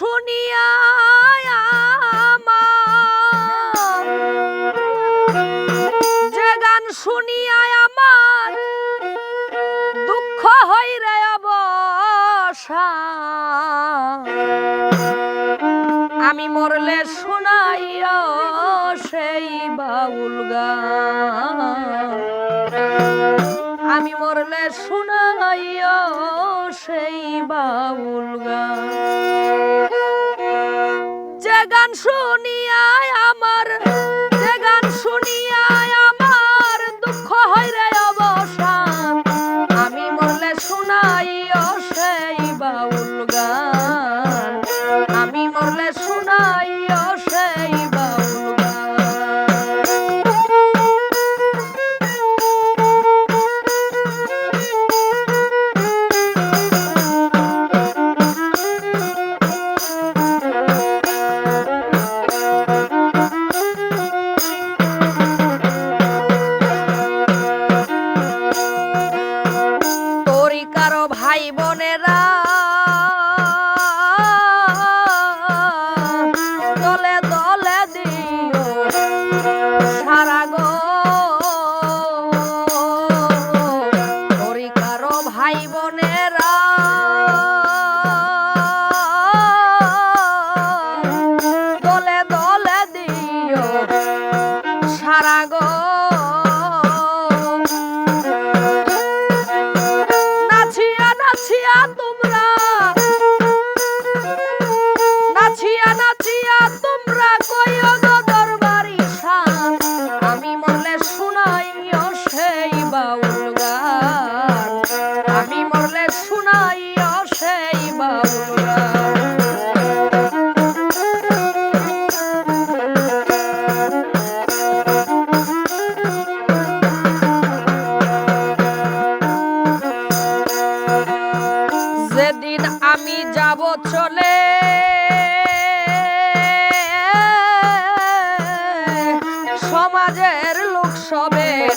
শুনিয়া আমার। যে গান শুনিয়া আমার, দুঃখ হই রে অবসা। আমি মরলে শুনাইয়া সেই বাউল গান। আমি মরলে সেই বাউল গান। যে গান শুনিয়ায় আমার যে গান শুনিয়া মনে রা চলে। সমাজের লোক সবের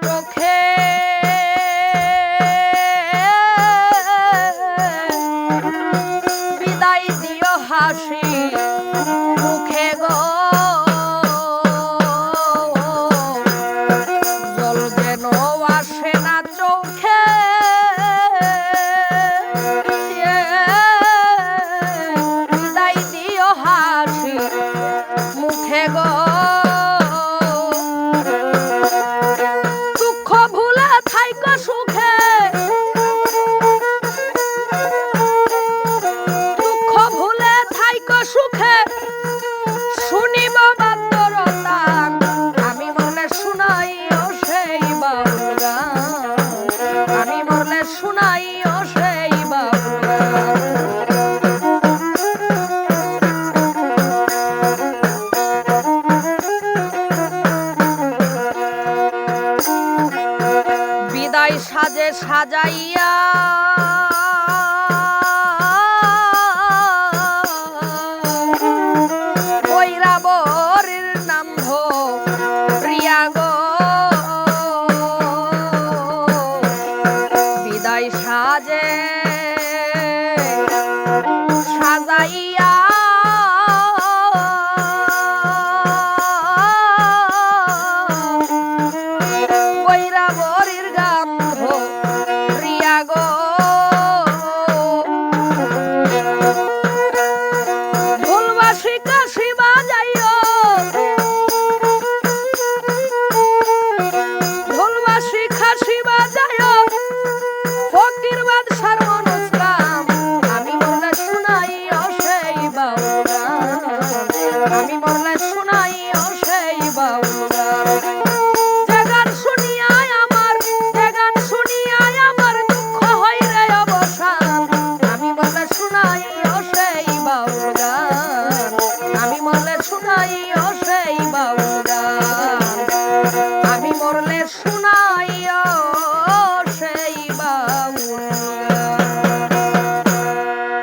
Okay. সাজাইয়া যাইও সেই বাবা